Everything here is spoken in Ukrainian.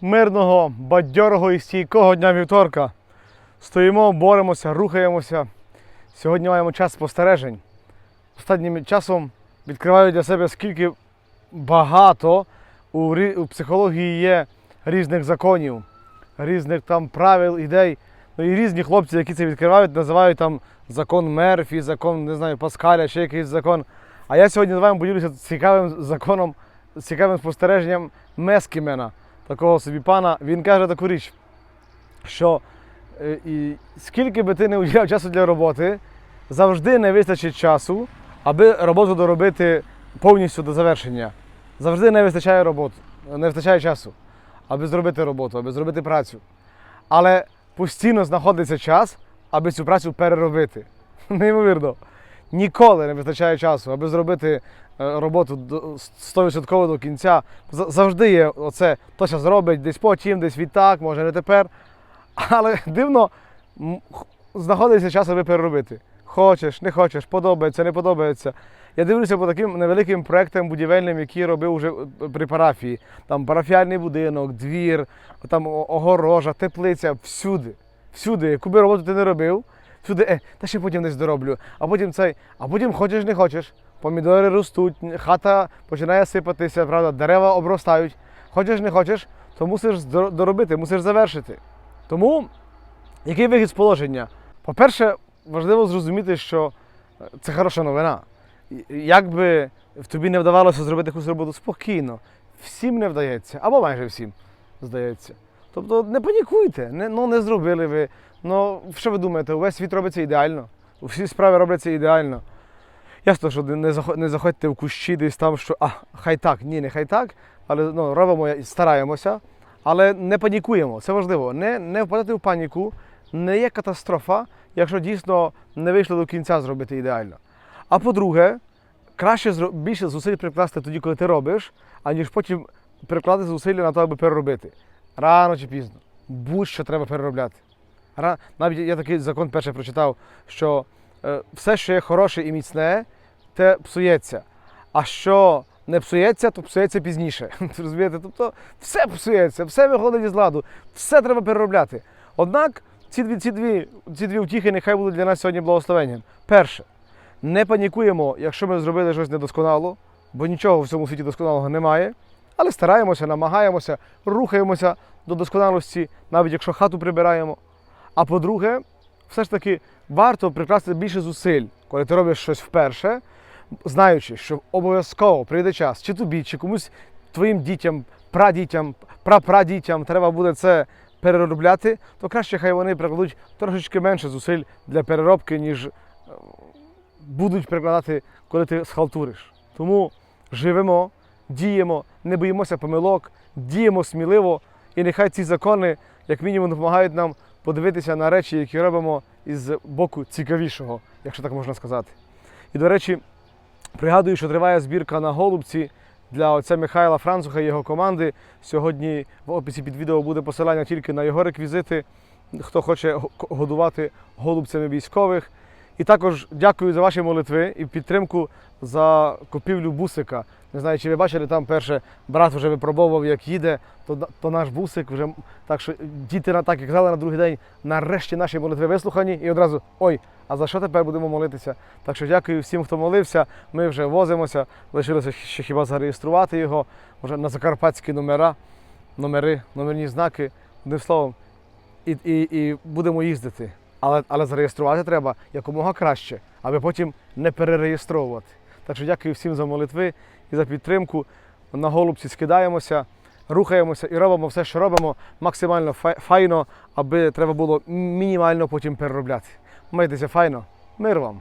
мирного, бадьорого і стійкого дня вівторка. Стоїмо, боремося, рухаємося. Сьогодні маємо час спостережень. Останнім часом відкриваю для себе, скільки багато у, у психології є різних законів, різних там правил, ідей. Ну і різні хлопці, які це відкривають, називають там закон Мерфі, закон, не знаю, Паскаля, ще якийсь закон. А я сьогодні з вами поділюся цікавим законом, цікавим спостереженням Мескімена, такого собі пана. Він каже таку річ, що е, і скільки би ти не уділяв часу для роботи, завжди не вистачить часу, аби роботу доробити повністю до завершення. Завжди не вистачає роботи, не вистачає часу, аби зробити роботу, аби зробити працю. Але постійно знаходиться час, аби цю працю переробити. Неймовірно. Ніколи не вистачає часу, аби зробити е, роботу до- 100% до кінця. Завжди є оце, то що зробить десь потім, десь відтак, може не тепер. Але дивно знаходиться час, аби переробити. Хочеш, не хочеш, подобається, не подобається. Я дивлюся по таким невеликим проектам будівельним, які робив уже е, при парафії. Там парафіальний будинок, двір, там огорожа, теплиця, всюди. Всюди, яку би роботу ти не робив, всюди, е, та ще потім десь дороблю. А потім цей, а потім хочеш, не хочеш. Помідори ростуть, хата починає сипатися, правда, дерева обростають. Хочеш, не хочеш, то мусиш доробити, мусиш завершити. Тому який вихід з положення? По-перше, важливо зрозуміти, що е, це хороша новина. І- Як би в тобі не вдавалося зробити якусь роботу спокійно, всім не вдається, або майже всім здається. Тобто не панікуйте, не, ну не зробили ви. Ну, що ви думаєте, увесь світ робиться ідеально, всі справи робляться ідеально. Ясно, що не заход- не заходьте в кущі десь там, що а, хай так, ні, не хай так, але ну, робимо, стараємося, але не панікуємо. Це важливо. Не, не впадати в паніку, не є катастрофа, якщо дійсно не вийшло до кінця зробити ідеально. А по-друге, краще більше зусиль прикласти тоді, коли ти робиш, аніж потім прикладати зусилля на те, аби переробити. Рано чи пізно. Будь-що треба переробляти. Навіть я такий закон перший прочитав, що е, все, що є хороше і міцне, те псується. А що не псується, то псується пізніше. Розумієте? Тобто все псується, все виходить із ладу, все треба переробляти. Однак ці дві, ці дві, ці дві втіхи нехай будуть для нас сьогодні благословенням. Перше, не панікуємо, якщо ми зробили щось недосконало, бо нічого в цьому світі досконалого немає. Але стараємося, намагаємося, рухаємося до досконалості, навіть якщо хату прибираємо. А по-друге, все ж таки варто прикласти більше зусиль, коли ти робиш щось вперше, знаючи, що обов'язково прийде час, чи тобі, чи комусь твоїм дітям, прадітям, прапрадітям треба буде це переробляти, то краще хай вони прикладуть трошечки менше зусиль для переробки, ніж е, будуть прикладати, коли ти схалтуриш. Тому живемо, діємо, не боїмося помилок, діємо сміливо, і нехай ці закони, як мінімум, допомагають нам подивитися на речі, які робимо із боку цікавішого, якщо так можна сказати. І, до речі, пригадую, що триває збірка на голубці для отця Михайла Француха і його команди. Сьогодні в описі під відео буде посилання тільки на його реквізити, хто хоче годувати голубцями військових. І також дякую за ваші молитви і підтримку за купівлю бусика. Не знаю, чи ви бачили, там перше брат вже випробовував, як їде, то, то наш бусик вже так що діти на так як казали на другий день, нарешті наші молитви вислухані, і одразу ой, а за що тепер будемо молитися? Так що дякую всім, хто молився. Ми вже возимося. Лишилося ще хіба зареєструвати його вже на закарпатські номера, номери, номерні знаки, одним словом, і, і, і будемо їздити. Але, але зареєструвати треба якомога краще, аби потім не перереєстровувати. Так що дякую всім за молитви і за підтримку. На голубці скидаємося, рухаємося і робимо все, що робимо, максимально фай- файно, аби треба було мінімально потім переробляти. Майтеся файно, мир вам!